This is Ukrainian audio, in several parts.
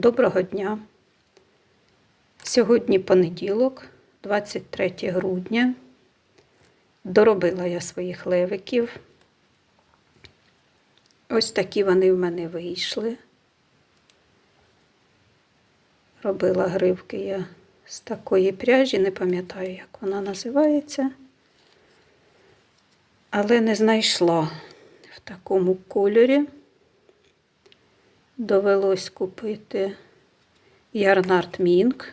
Доброго дня. Сьогодні понеділок, 23 грудня. Доробила я своїх левиків. Ось такі вони в мене вийшли. Робила гривки я з такої пряжі, не пам'ятаю, як вона називається, але не знайшла в такому кольорі. Довелось купити Ярнард Мінк.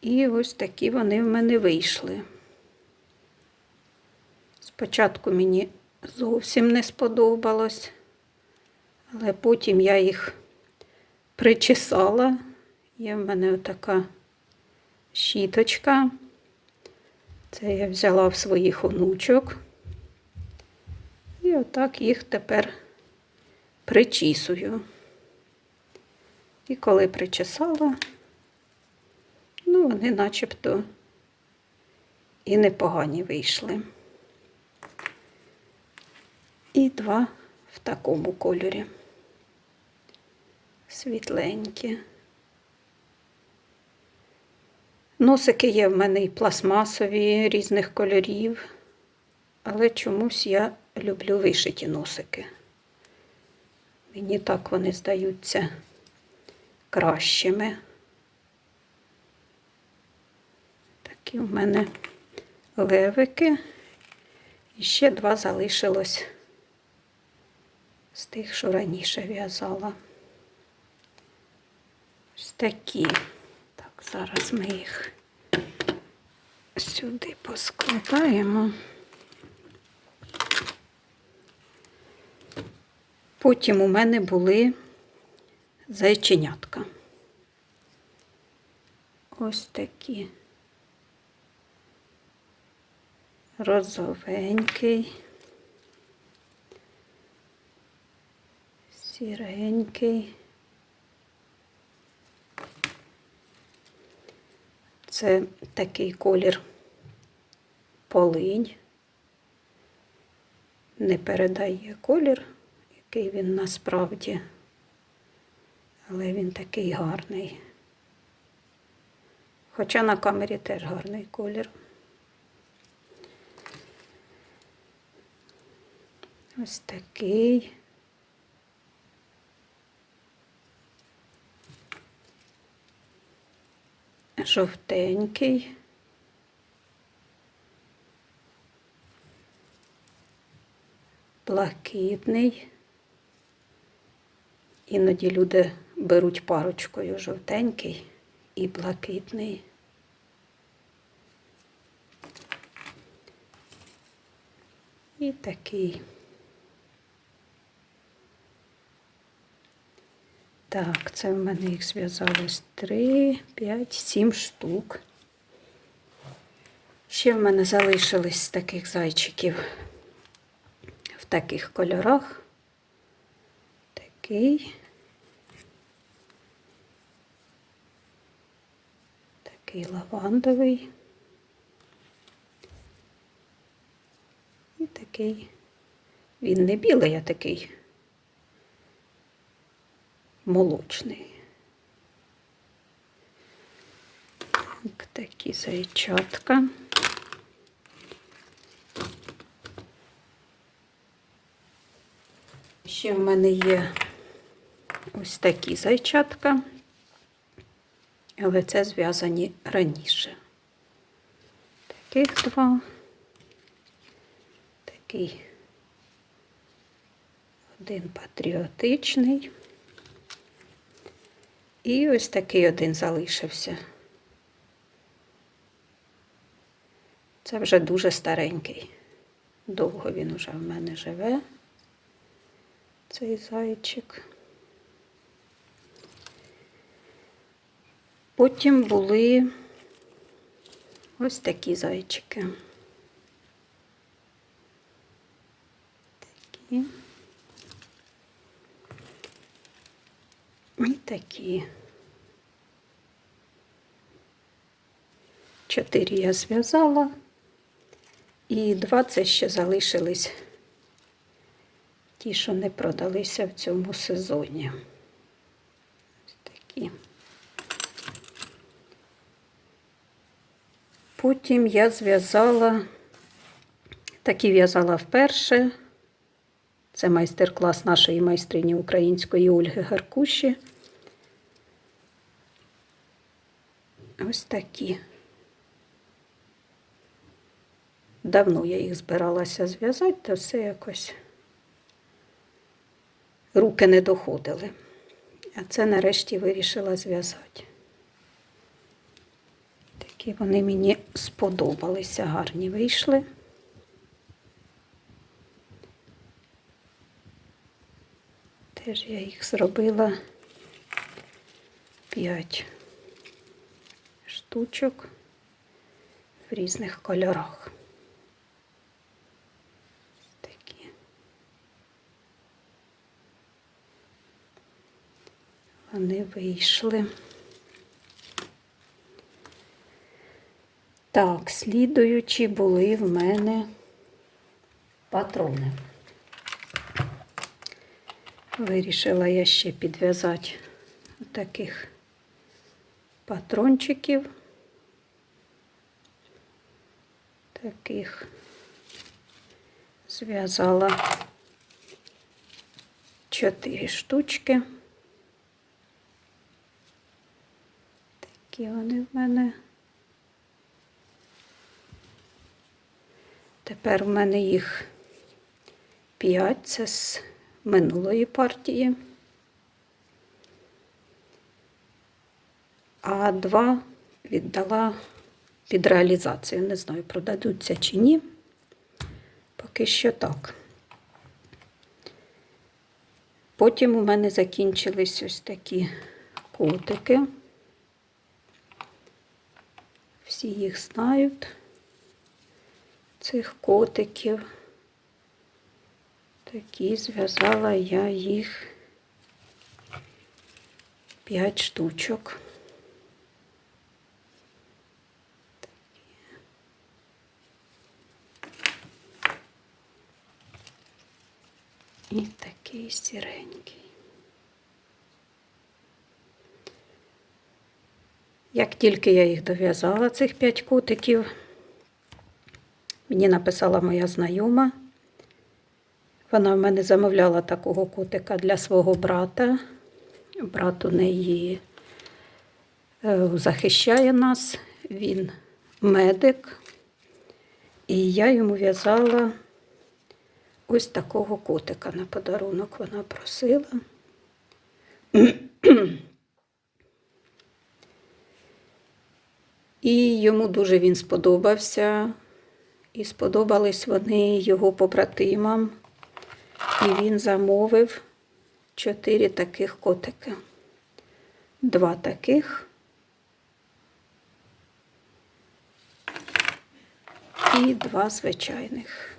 І ось такі вони в мене вийшли. Спочатку мені зовсім не сподобалось, але потім я їх причесала. Є в мене така щіточка. Це я взяла в своїх онучок. І отак їх тепер причісую. І коли причесала, ну, вони начебто і непогані вийшли. І два в такому кольорі. Світленькі. Носики є в мене і пластмасові різних кольорів, але чомусь я люблю вишиті носики. Мені так вони здаються кращими. Такі в мене левики. І ще два залишилось з тих, що раніше в'язала. Ось такі. Так, зараз ми їх сюди поскладаємо. Потім у мене були зайченятка. Ось такі. Розовенький, сіренький. Це такий колір полинь. Не передає колір, який він насправді, але він такий гарний. Хоча на камері теж гарний колір. Ось такий. Жовтенький. Блакитний. Іноді люди беруть парочкою жовтенький і блакитний. І такий. Так, це в мене їх зв'язалось 3, 5, 7 штук. Ще в мене залишились таких зайчиків в таких кольорах. Такий. Такий лавандовий. І такий. Він не білий, а такий молочний. Так, такі зайчатка. Ще в мене є ось такі зайчатка, але це зв'язані раніше. Таких два, такий один патріотичний. І ось такий один залишився. Це вже дуже старенький. Довго він уже в мене живе, цей зайчик. Потім були ось такі зайчики. Такі. І такі. Чотири я зв'язала, і два це ще залишились ті, що не продалися в цьому сезоні. Ось такі. Потім я зв'язала, такі в'язала вперше. Це майстер-клас нашої майстрині української Ольги Гаркуші. Ось такі. Давно я їх збиралася зв'язати, та все якось руки не доходили. А це нарешті вирішила зв'язати. Такі вони мені сподобалися, гарні вийшли. Теж я їх зробила 5 штучок в різних кольорах. Такі. Вони вийшли. Так, слідуючі були в мене патрони. Вирішила я ще підв'язати таких патрончиків. Таких зв'язала чотири штучки. Такі вони в мене. Тепер в мене їх п'ять, це з минулої партії. А два віддала під реалізацію. Не знаю, продадуться чи ні. Поки що так. Потім у мене закінчились ось такі котики. Всі їх знають, цих котиків. Такі зв'язала я їх 5 штучок. І такий сіренький. Як тільки я їх дов'язала, цих п'ять котиків, мені написала моя знайома. Вона в мене замовляла такого котика для свого брата. Брат у неї е, захищає нас, він медик. І я йому в'язала ось такого котика на подарунок. Вона просила. І йому дуже він сподобався. І сподобались вони його побратимам. І він замовив чотири таких котики. Два таких. І два звичайних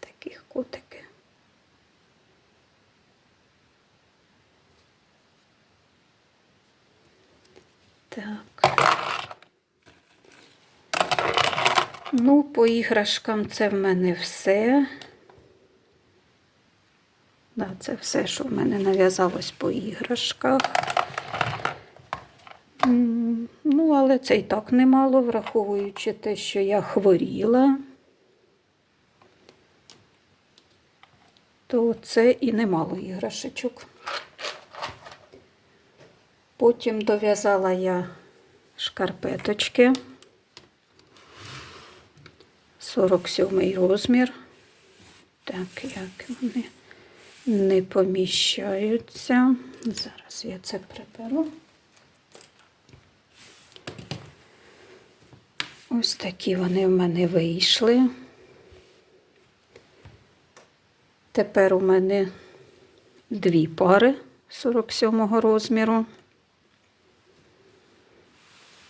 таких котики. Так. Ну, по іграшкам це в мене все. Да, це все, що в мене нав'язалось по іграшках. Ну, але це і так немало, враховуючи те, що я хворіла, то це і немало іграшечок. Потім дов'язала я шкарпеточки. 47 розмір. Так, як вони не поміщаються. Зараз я це приберу. Ось такі вони в мене вийшли. Тепер у мене дві пари 47 розміру.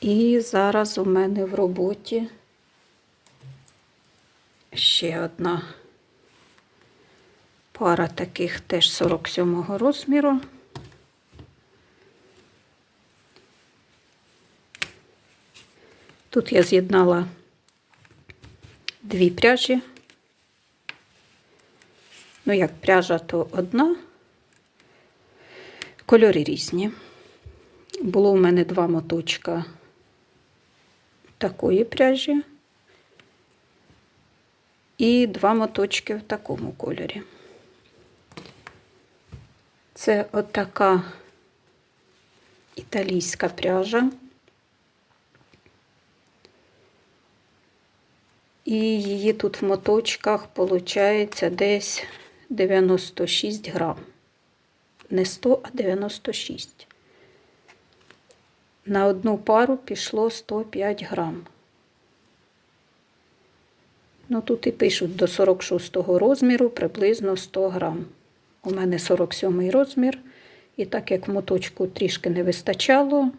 І зараз у мене в роботі ще одна пара таких теж 47 розміру. Тут я з'єднала дві пряжі. Ну, як пряжа, то одна, кольори різні. Було в мене два моточка такої пряжі і два моточки в такому кольорі. Це отака італійська пряжа. І її тут в моточках виходить десь 96 грам. Не 100, а 96. На одну пару пішло 105 грам. Ну, тут і пишуть до 46 розміру приблизно 100 грам. У мене 47 розмір, і так як моточку трішки не вистачало,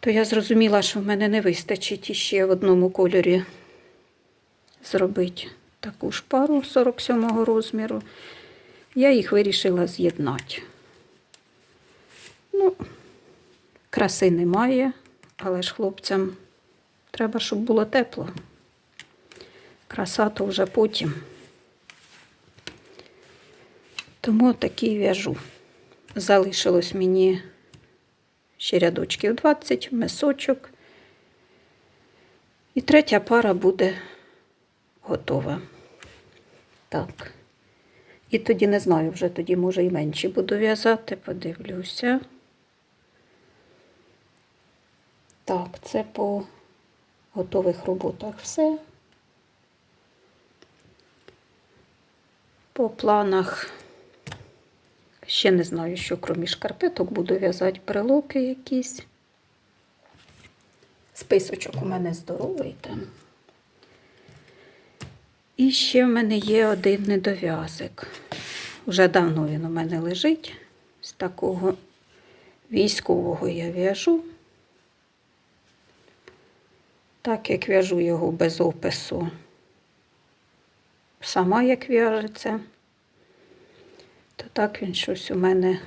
то я зрозуміла, що в мене не вистачить іще в одному кольорі зробити таку ж пару 47 розміру. Я їх вирішила з'єднати. Ну, краси немає, але ж хлопцям треба, щоб було тепло. Краса то вже потім. Тому такі в'яжу. Залишилось мені ще рядочків 20, мисочок. І третя пара буде готова. Так. І тоді не знаю, вже тоді, може, і менші буду в'язати, подивлюся. Так, це по готових роботах все. По планах ще не знаю, що крім шкарпеток буду в'язати брелоки якісь. Списочок у мене здоровий там. І ще в мене є один недов'язок. Уже давно він у мене лежить. З такого військового я в'яжу. Так як в'яжу його без опису, сама як в'яжеться, то так він щось у мене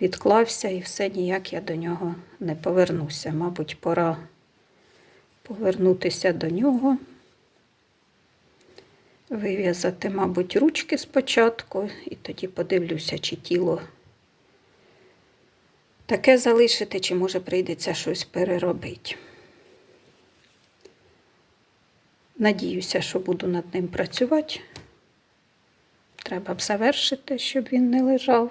відклався і все ніяк я до нього не повернуся. Мабуть, пора повернутися до нього, вив'язати, мабуть, ручки спочатку, і тоді подивлюся, чи тіло таке залишити, чи може прийдеться щось переробити. Надіюся, що буду над ним працювати. Треба б завершити, щоб він не лежав.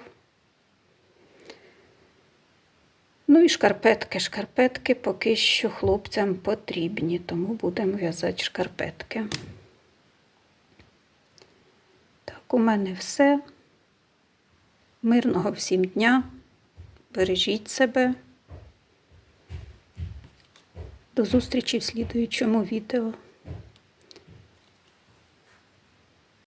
Ну і шкарпетки, шкарпетки поки що хлопцям потрібні, тому будемо в'язати шкарпетки. Так, у мене все. Мирного всім дня. Бережіть себе. До зустрічі в слідуючому відео.